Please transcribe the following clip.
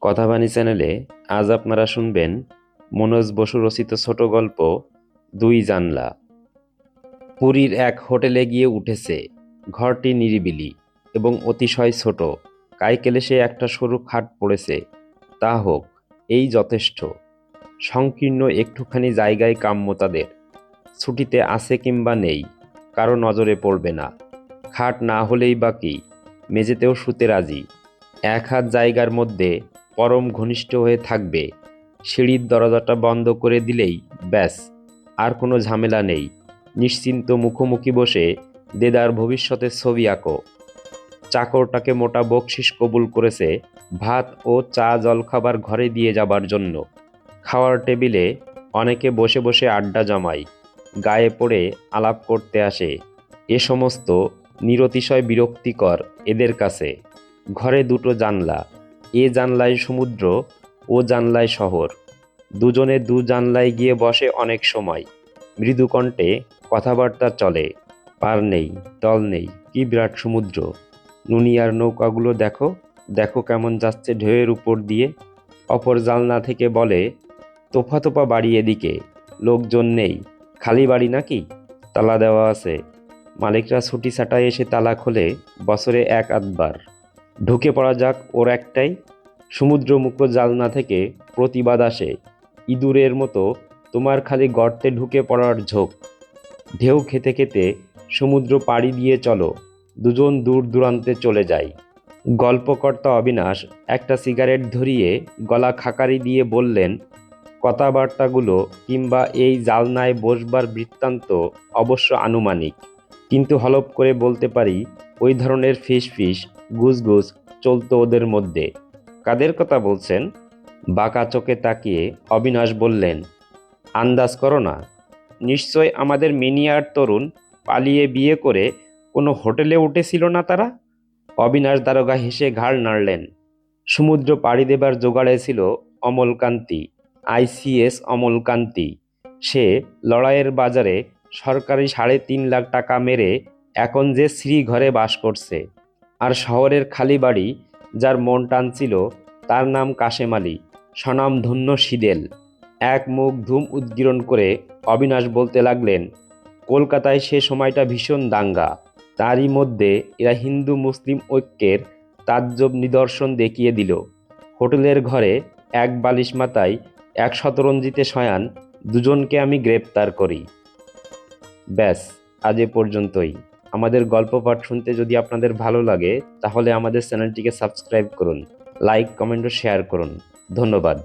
কথাবাণী চ্যানেলে আজ আপনারা শুনবেন মনোজ বসু রচিত ছোট গল্প, দুই জানলা। পুরীর এক হোটেলে গিয়ে উঠেছে। ঘরটি নিরিবিলি এবং অতিশয় ছোট। কাইকেলেসে একটা সরু খাট পড়েছে। তা হোক, এই যথেষ্ট। সংকীর্ণ একটুখানি জায়গায় কাম্য তাদের। ছুটিতে আছে কিংবা নেই, কারও নজরে পড়বে না। খাট না হলেই বাকি মেঝেতেও শুতে রাজি। এক হাত জায়গার মধ্যে পরম ঘনিষ্ঠ হয়ে থাকবে। সিঁড়ির দরজাটা বন্ধ করে দিলেই ব্যাস, আর কোনো ঝামেলা নেই। নিশ্চিন্ত মুখোমুখি বসে দেদার ভবিষ্যতের ছবি আঁকো। চাকরটাকে মোটা বকশিস কবুল করেছে ভাত ও চা জলখাবার ঘরে দিয়ে যাবার জন্য। খাওয়ার টেবিলে অনেকে বসে বসে আড্ডা জমায়, গায়ে পড়ে আলাপ করতে আসে। এ সমস্ত নিরতিশয় বিরক্তিকর এদের কাছে। ঘরে দুটো জানলা এ জানলায় সমুদ্র, ও জানলায় শহর। দুজনে দু জানলায় গিয়ে বসে অনেক সময়। মৃদুকণ্ঠে কথাবার্তা চলে। পার নেই দল নেই, কি বিরাট সমুদ্র। নুনিয়ার নৌকাগুলো দেখো দেখো কেমন যাচ্ছে ঢেউয়ের উপর দিয়ে। অপর জানলা থেকে বলে, তোফা তোফা বাড়ি এদিকে, লোকজন নেই। খালি বাড়ি নাকি? তালা দেওয়া আছে। মালিকরা ছুটি ছাটায় এসে তালা খোলে, বছরে এক আধবার। ঢুকে পড়া যাক ওর একটাই। সমুদ্রমুখো জালনা থেকে প্রতিবাদ আসে। ইঁদুরের মতো তোমার খালি গর্তে ঢুকে পড়ার ঝোঁক। ঢেউ খেতে খেতে সমুদ্র পাড়ি দিয়ে চলো। দুজন দূর দূরান্তে চলে যায় গল্পকর্তা অবিনাশ একটা সিগারেট ধরিয়ে গলা খাকারি দিয়ে বললেন, কথাবার্তাগুলো কিংবা এই জালনায় বসবার বৃত্তান্ত অবশ্য আনুমানিক। কিন্তু হলপ করে বলতে পারি, ওই ধরনের ফিস ফিস গুজগুজ চলতো ওদের মধ্যে। কাদের কথা বলছেন? বাঁকা চোখে তাকিয়ে অবিনাশ বললেন, আন্দাজ করো না। নিশ্চয় আমাদের মিনিয়ার তরুণ পালিয়ে বিয়ে করে কোনো হোটেলে উঠেছিল না তারা? অবিনাশ দারোগা হেসে ঘাড় নাড়লেন, সমুদ্র পাড়ি দেবার জোগাড়ে ছিল অমলকান্তি আইসিএস অমলকান্তি। সে লড়াইয়ের বাজারে সরকারি সাড়ে তিন লাখ টাকা মেরে এখন যে শ্রী ঘরে বাস করছে। আর শহরের খালি বাড়ি যার মন টানছিল তার নাম কাশেম আলী স্বনামধন্য সিদেল এক মুখ ধুম উদ্গীরণ করে অবিনাশ বলতে লাগলেন, কলকাতায় সে সময়টা ভীষণ দাঙ্গা। তারই মধ্যে এরা হিন্দু মুসলিম ঐক্যের তাজ্জব নিদর্শন দেখিয়ে দিল। হোটেলের ঘরে এক বালিশ মাথায় এক শতরঞ্জিতে শয়ান, দুজনকে আমি গ্রেপ্তার করি। ব্যাস, আজ এ পর্যন্তই। আমাদের গল্প পাঠ শুনতে যদি আপনাদের ভালো লাগে, তাহলে আমাদের চ্যানেলটিকে সাবস্ক্রাইব করুন, লাইক, কমেন্ট ও শেয়ার করুন। ধন্যবাদ।